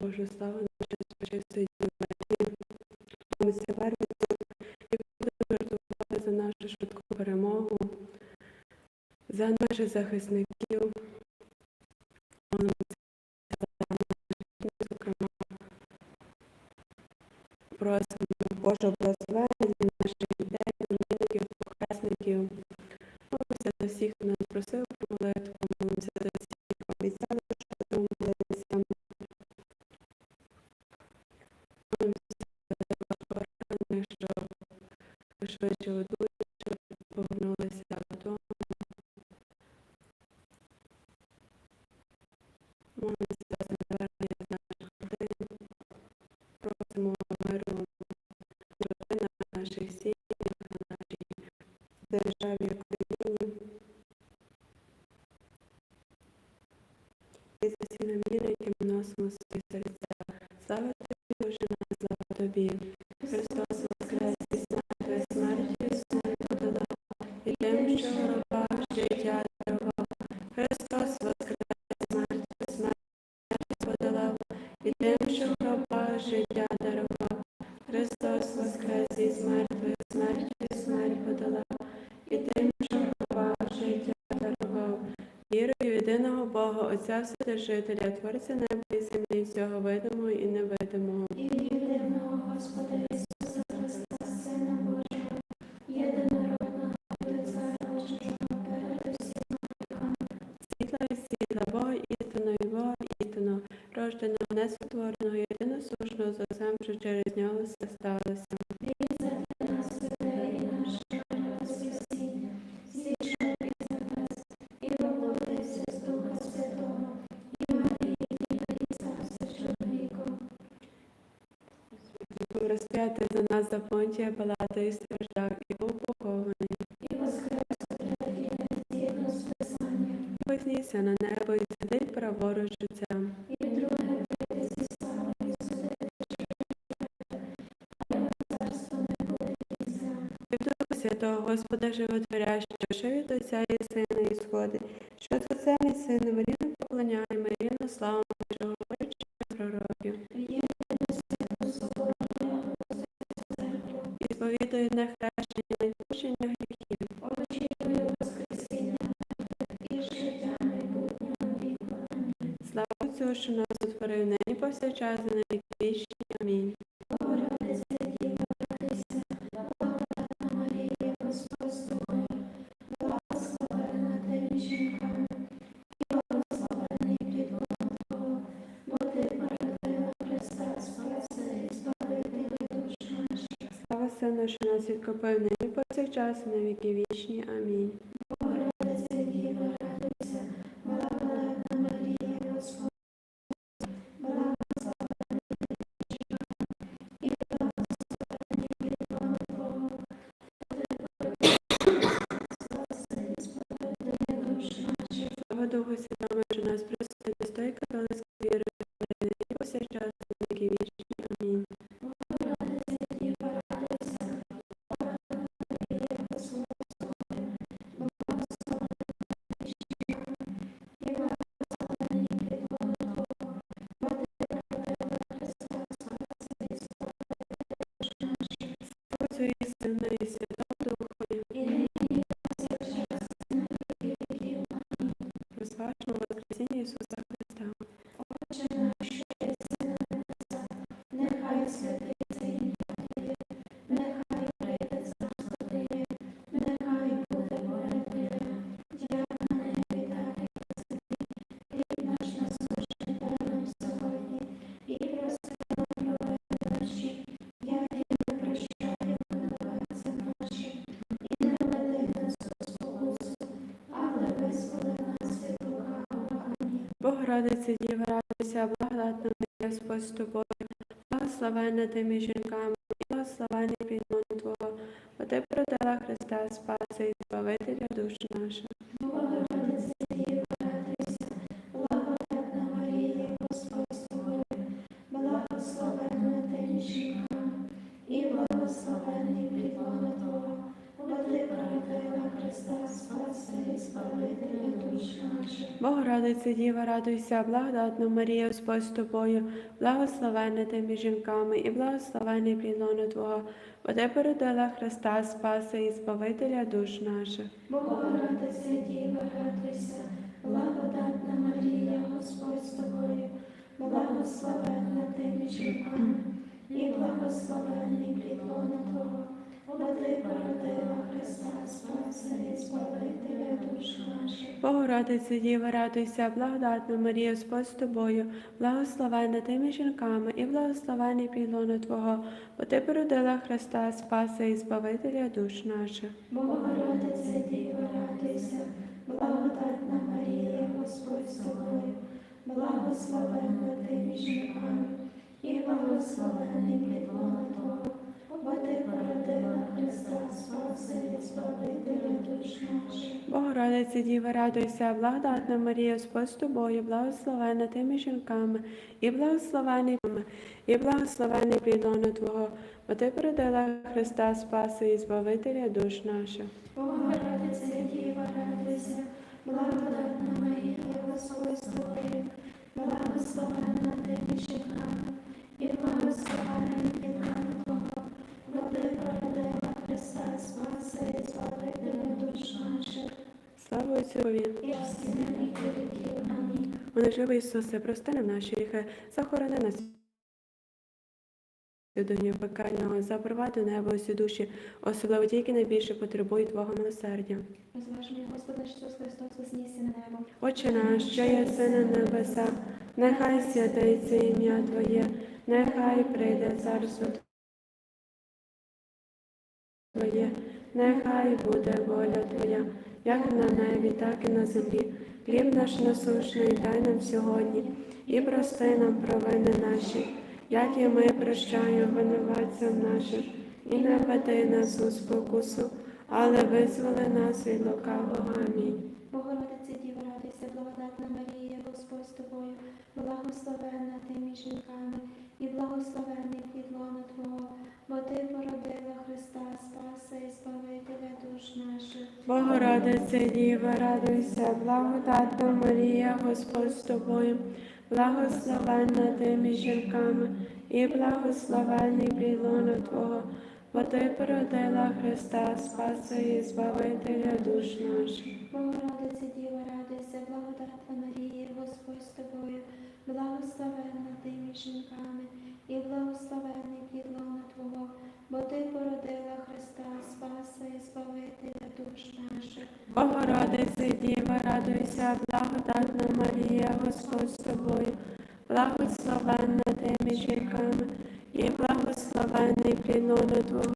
Божа слава, наша спочистої Дівері. Молимося верницю, яку буде жартувати за нашу швидку перемогу, за наших захисників. Зокрема, просимо Божого благословення наших дітей, племінників, похресників. Молимося за всіх, хто нас просив швидше одужали, повернулися додому. Молимося за навернення з наших родин. Просимо миру родинах наших сім'ях, на нашій державі Україні. І за які ми носимо свої серця. Слава тобі, Боже наш, слава тобі. Життя дарував. Христос воскрес і смерть, смертю смерть подолав, і тим, що гроба життя дарував. Вірую в єдиного Бога, Отця Вседержителя, Творця неба і землі, всього видимого і невидимого. І єдиного Господа Ісуса Христа, Сина Божого, єдинородного Отця Божого, перед віками, Світла від світла, Бога істинного і Бога істинного, рожденого, несотвореного, єдиносушного, за всем, що через нього все сталося. Розп'ятий за нас за понтія Палата і страждав, і був похований. І воскрес згідно з Писанням, Вознісся на небо і сидить праворуч Святого Господа Животворящого, що від Отця і Сина і сходить, що з Отцем і Сином рівно поклоняємо, рівно славимо, що говорить пророків. І сповідує на хрещення відпущення гріхів. очікую Воскресіння і життя майбутнього. Слава Отцю, що нас утворив нині повсякчас і на Слава Сину, що нас відкупив нині повсякчас і на віки вічні. Амінь. Богородиця Діва, радуйся, благодатна Марія, Господь, Амінь. Богородиця Діва, радуйся, благодатна Марія, Господь з тобою, благословенна ти між жінками, і благословений плід Твого, бо ти продала Христа Спаса і Збавителя душ наших. Богородице Діва, радуйся, благодатна Марія, Господь з тобою, благословенна ти між жінками, і благословений плід Твого, бо ти породила Христа, Спаса і Збавителя душ наших. Богородице Діва, радуйся, благодатна Марія, Господь з тобою, благословенна ти між жінками, і благословений плід Твого, бо ти породила Богородице Діва, радуйся, благодатна Марія, Господь з тобою, благословенна ти між жінками, і благословений плід лона Твого, бо ти породила Христа, Спаса і Збавителя душ наших. Богородице Діва, радуйся, благодатна Марія, Господь з тобою, благословенна ти між жінками, і благословений плід лона Твого, Богородице Діва, радуйся, благодатна Марія, Господь з тобою, благословенна ти між жінками, і благословений і благословений плід лона Твого, бо ти породила Христа, Спаса і Збавителя душ наших. Богородице Діва, радуйся, благодатна Марія, Господь з тобою, благословенна ти між жінками, і благословений Амінь. Ісусе, прости нам наші гріхи, захорони нас від огню пекельного, запровадь до неба усі душі, особливо ті, які найбільше потребують Твого милосердя. Розваження Господа Ісус Христос вознісся на небо. Отче наш, що єси на небесах, нехай святиться ім'я Твоє, нехай прийде царство Твоє, нехай буде воля Твоя, як на небі, так і на землі. Хліб наш насущний дай нам сьогодні, і прости нам провини наші, як і ми прощаємо винуватцям нашим, і не веди нас у спокусу, але визволи нас від лукавого. Амінь. Богородице Діва, радуйся, благодатна Марія, Господь з тобою, благословенна ти між жінками, і благословений плід лона Твого, бо ти породила Христа, Спаса і наших. Богородице Діва, радуйся, благодатна Марія, Господь з тобою, благословенна ти між жінками, і благословений плід лона Твого, бо ти породила Христа, Спаса і Збавителя душ наших. Богородице Діва, радуйся, благодатна Марія, Господь з тобою, благословенна ти між жінками, і благословений плід Твого, бо ти породила Спаса і душ наших. Богородице Діва, радуйся, благодатна Марія, Господь з тобою, благословенна